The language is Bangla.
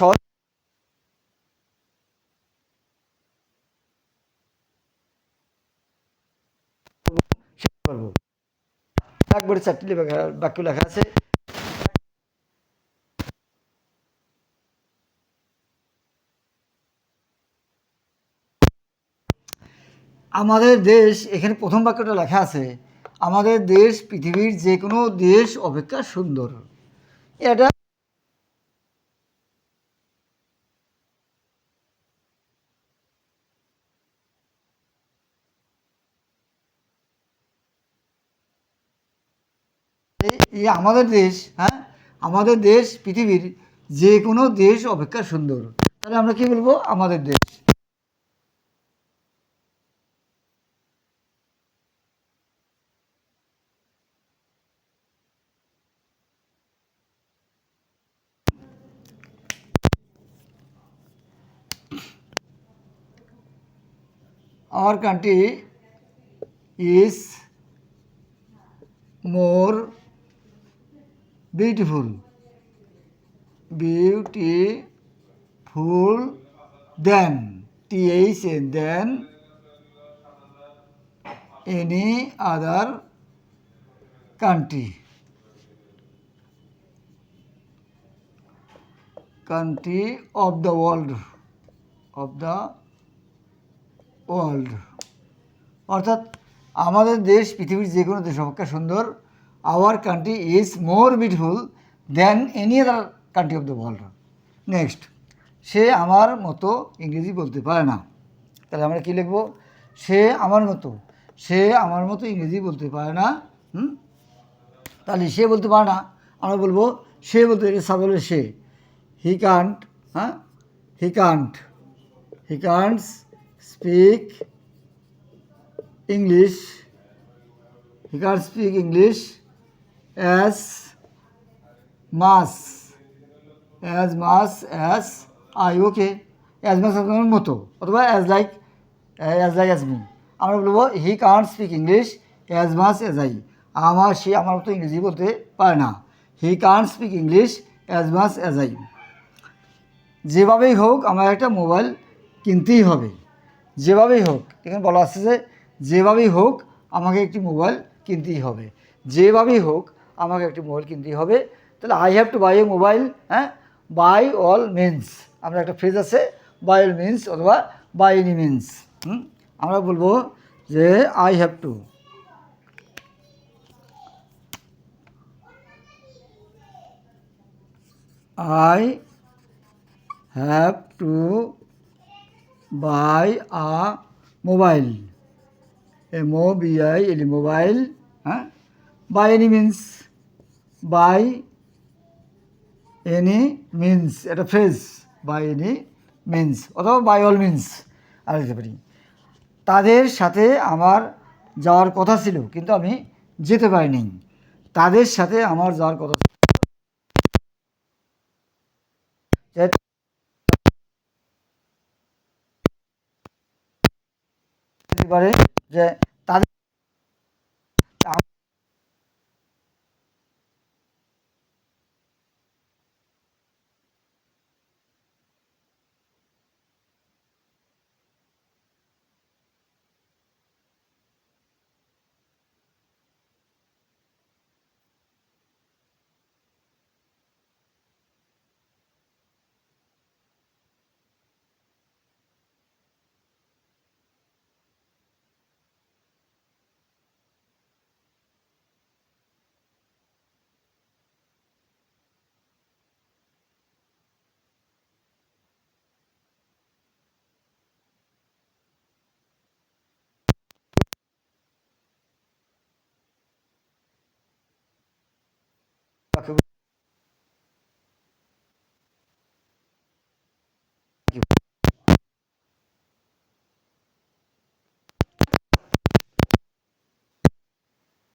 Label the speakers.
Speaker 1: সহজ চারটি বাক্য লেখা আছে। আমাদের দেশ, এখানে প্রথম বাক্যটা লেখা আছে, আমাদের দেশ পৃথিবীর যে কোনো দেশ অপেক্ষা সুন্দর। এটা এই- আমাদের দেশ হ্যাঁ? আমাদের দেশ, পৃথিবীর যে কোনো দেশ অপেক্ষা সুন্দর। তাহলে আমরা কি বলব? আমাদের দেশ। Our country is more beautiful beautiful than th than any other country country of the world of the world অর্থাৎ আমাদের দেশ পৃথিবীর যে কোনো দেশ অপেক্ষা সুন্দর our country is more beautiful than any other country of the world next সে আমার মতো ইংরেজি বলতে পারে না। তাহলে আমরা কী লিখব? সে আমার মতো, সে আমার মতো ইংরেজি বলতে পারে না। হুম? তাহলে সে বলতে পারে না। আমরা বলব, সে বলতে সাবলে সে। হি কান্ট হ্যাঁ? He can't he can't speak English he can't speak English as much as much as I okay as much মতো অথবা as like as like as me আমরা বলব he can't speak English as much as I আমার, সে আমার মতো ইংরেজি বলতে পারে না। He can't speak English as much as I যেভাবেই হোক, আমার একটা মোবাইল কিনতেই হবে। যেভাবেই হোক, এখানে বলা আছে যে, যেভাবেই হোক, আমাকে একটি মোবাইল কিনতেই হবে। যেভাবেই হোক আমাকে একটি মোবাইল কিনতেই হবে। তাহলে I have to buy a mobile হ্যাঁ? বাই অল মিনস আমরা একটা ফ্রেজ আছে বাই অল মিনস অথবা বাই এনি মিনস আমরা বলব যে I have to I have to buy a mobile M O B I L mobile হ্যাঁ? By any means by any means এটা ফ্রেজ বাই এনি মিনস অথবা বাই অল মিনস আর দিতে পারি। তাদের সাথে আমার যাওয়ার কথা ছিল, কিন্তু আমি যেতে পারিনি। তাদের সাথে আমার যাওয়ার কথা ছিল। পারে যে তাদের বাক্যগুলো